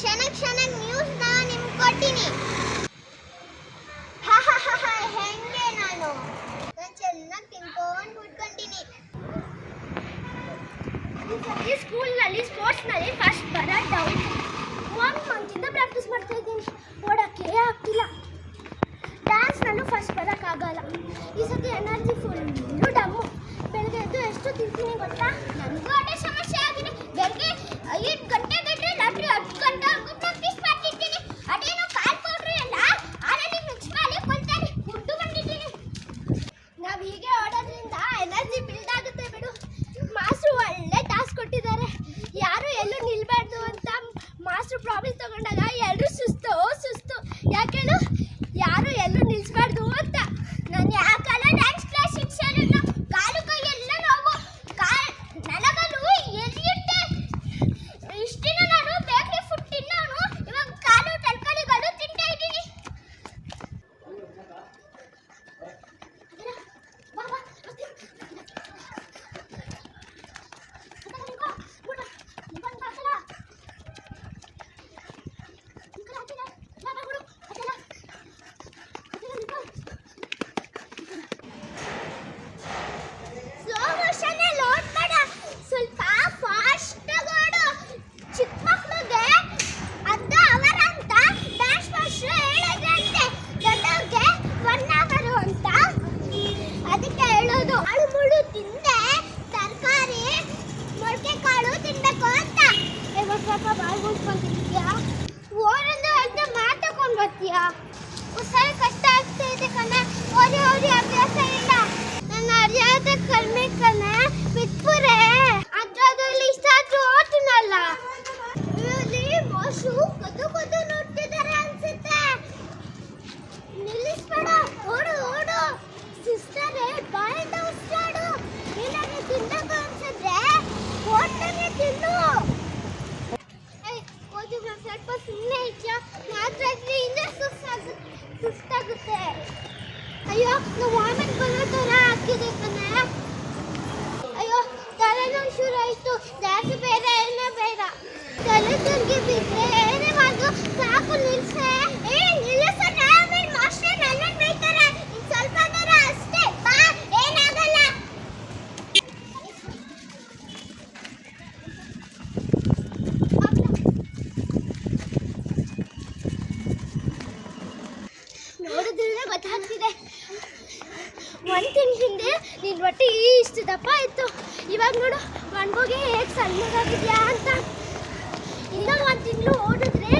ಕ್ಷಣ ಕ್ಷಣಕ್ಕೆ ನ್ಯೂಸ್ನ ನಿಮ್ಗೆ ಕೊಡ್ತೀನಿ. ಹೆಂಗೆ ನಾನು? ನಾನು ಚೆನ್ನಾಗಿ ತಿನ್ಕೊಂಡು ಕುಟ್ಕೊಂತೀನಿ ಈ ಸ್ಕೂಲ್ನಲ್ಲಿ ಸ್ಪೋರ್ಟ್ಸ್ನಲ್ಲಿ ಫಸ್ಟ್ ಬರೋದು ಡೌಟ್ ಒಂದು ಮಂಚಿಂದ ಪ್ರಾಕ್ಟೀಸ್ ಮಾಡ್ತಾ ಇದ್ದೀನಿ. ಓಡೋಕ್ಕೆ ಆಗ್ತಿಲ್ಲ. ಡ್ಯಾನ್ಸ್ನಲ್ಲೂ ಫಸ್ಟ್ ಬರೋಕ್ಕಾಗಲ್ಲ ಈ ಸತಿ ಎನರ್ಜಿ ಫುಲ್ಲು ಡಮ್ಮು ಬೆಳಗ್ಗೆ ಎದ್ದು ಎಷ್ಟು ತಿಂತೀನಿ ಗೊತ್ತಾ? ನನಗೂ ಅದೇ ಸಮಸ್ಯೆ ಆಗಿದೆ. ಬೆಳಗ್ಗೆ ಐದು ಗಂಟೆ ಸ್ವಲ್ಪ ಬಾಯಿ ಮುಚ್ಕೊಂತಿದ್ಯಾ ಓಡೋದು ಅಂತ ಮಾತಾಡ್ಕೊಂಡು ಬರ್ತೀಯಾ ಉಸಿರು ಕಷ್ಟ ಆಗ್ತಾ ಇದೆ ಓದಿ ಓದಿ, ಅಭ್ಯಾಸ ಇಲ್ಲ. ನನ್ನ ಅರಿಯಾದ ಕಡಿಮೆ ಕಣ ಸ್ವಲ್ಪ ಸುಮ್ಮನೆ ಇದ್ಯಾ ಮಾತಾಡಿದ್ರೆ ಇನ್ನೂ ಸುಸ್ತಾಗ ಸುಸ್ತಾಗುತ್ತೆ ಅಯ್ಯೋ ನಾವು ವಾಮಿಟ್ ಬರೋ ಥರ ಆಗ್ತಿದೆ ಕಣೆ ಅಯ್ಯೋ ತಲೆನೋವು ಶುರು ಆಯಿತು ಜಾಸ್ತಿ ಬೇರೆ ಏನೇ ಬೇಡ ತಲೆ ತಿರುಗಿ ಬಿದ್ರೆ ಏನೇ ಮಾಡು ಸಾಕು ನಿಲ್ಸೆ ಒಂದು ತಿಂಗಳ ಹಿಂದೆ ನಿನ್ನ ಹೊಟ್ಟೆ ಇಷ್ಟು ದಪ್ಪ ಇತ್ತು. ಇವಾಗ ನೋಡು ಒಣಗೋಗಿ ಹೇಗೆ ಸಣ್ಣಗಾಗಿದ್ಯಾ ಅಂತ. ಇನ್ನೂ ಒಂದು ತಿಂಗಳು ಓಡಿದ್ರೆ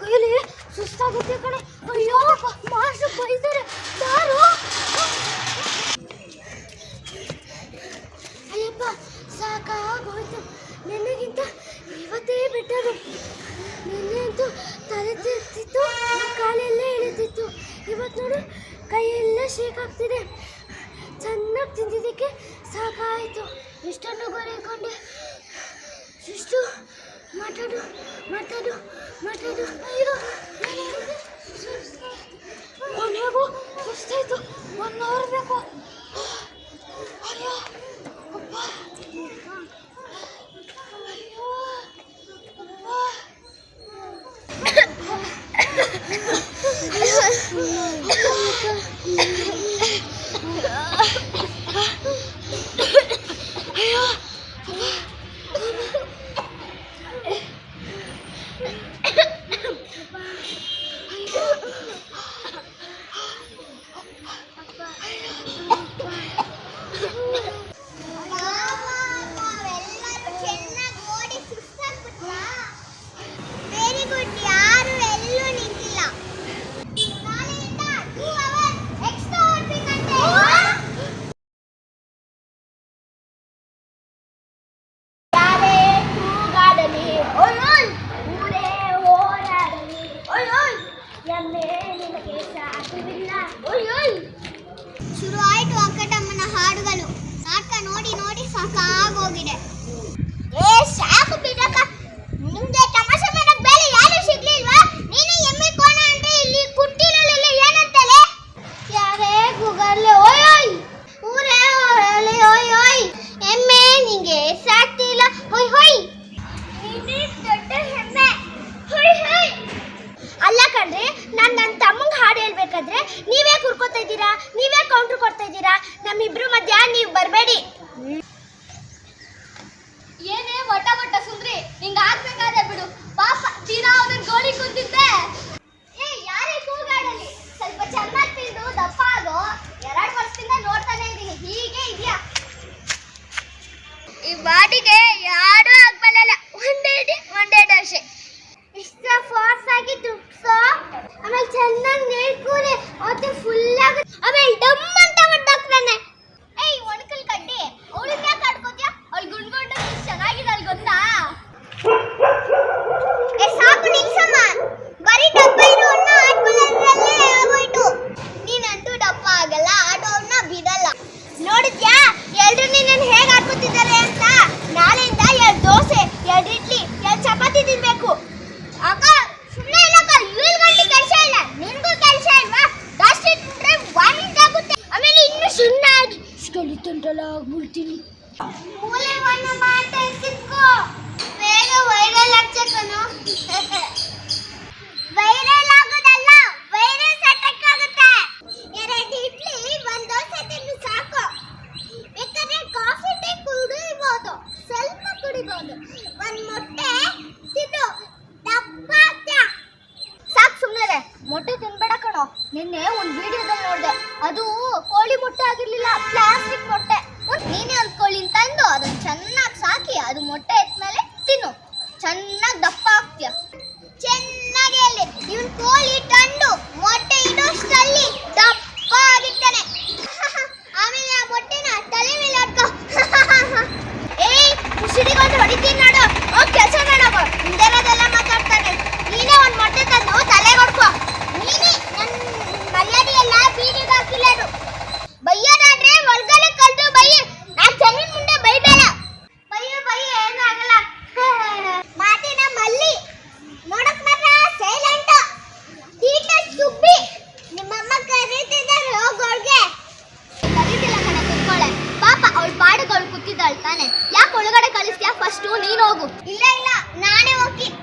ಕೈಯಲ್ಲಿ ಸುಸ್ತಾಗುತ್ತೆ ಕಣೆ. ಅಯ್ಯೋ, ಮಾಸ್ಟರ್ ಬೈತಾರೆ ಯಾರು ಅಯ್ಯಪ್ಪ, ಸಾಕಾಗೋಯ್ತು. ನಿನ್ನೆಗಿಂತ ಇವತ್ತೇ ಬಿಟ್ಟರು ನಿನ್ನೆ ಅಂತೂ ತಲೆ ತಿರ್ತಿತ್ತು. ಕಾಲೆಲ್ಲ ಇಳಿತಿತ್ತು. ಇವತ್ತು ನೋಡು, ಕೈಯೆಲ್ಲ ಶೇಕ್ ಆಗ್ತಿದೆ. ಚೆನ್ನಾಗಿ ತಿಂದಿದ್ದಕ್ಕೆ ಸಾಕಾಯಿತು. ಇಷ್ಟನ್ನು ಬರೆಕೊಂಡೆ ಇಷ್ಟು ಮಾತಾಡು ಮಾತಾಡು. ಮಾತಾಡು ಅಯ್ಯೋ ಕೊನೆಗೂ ಸುಸ್ತಾಯ್ತು ಕೊಡ್ತಾ ಇದ್ದೀರಾ? ನೀವೇ ಕೌಂಟರ್ ಕೊಡ್ತಾ ಇದ್ದೀರಾ? ನಮ್ಮಿಬ್ರು ಮಧ್ಯ ನೀವು ಬರಬೇಡಿ. ಏನೇ ಒಟ್ಟ ಒಟ್ಟ ಸುಂದ್ರಿ, ಹಿಂಗ ಆಗ್ಬೇಕಾದ್ರೆ ಬಿಡು. ಪಾಪ ತೀರಾ ಅವ್ರ ಗೋಳಿ ಕೂತಿದ್ದೆ. ನಿನ್ನೆ ಒಂದ್ ವಿಡಿಯೋದಲ್ಲಿ ನೋಡಿದೆ, ಅದು ಕೋಳಿ ಮೊಟ್ಟೆ ಆಗಿರ್ಲಿಲ್ಲ ಪ್ಲಾಸ್ಟಿಕ್ ಮೊಟ್ಟೆ. ನೀನೇ ಅಂದ್ಕೊಳ್ಳಿ ತಂದು ಅದನ್ನ ಚೆನ್ನಾಗಿ ಸಾಕಿ, ಅದು ಮೊಟ್ಟೆ ಎತ್ಮೇಲೆ ತಿನ್ನು. ಚೆನ್ನಾಗಿ ದಪ್ಪ ಆಗ್ತೀಯ. ಚೆನ್ನಾಗಿ ಅಲ್ಲಿ. ಇವನ್ ಕೋಳಿ ತಂದು ಮೊಟ್ಟೆ ಫಸ್ಟು ನೀನು ಹೋಗು. ಇಲ್ಲ ಇಲ್ಲ ನಾನೇ ಹೋಗ್ತೀನಿ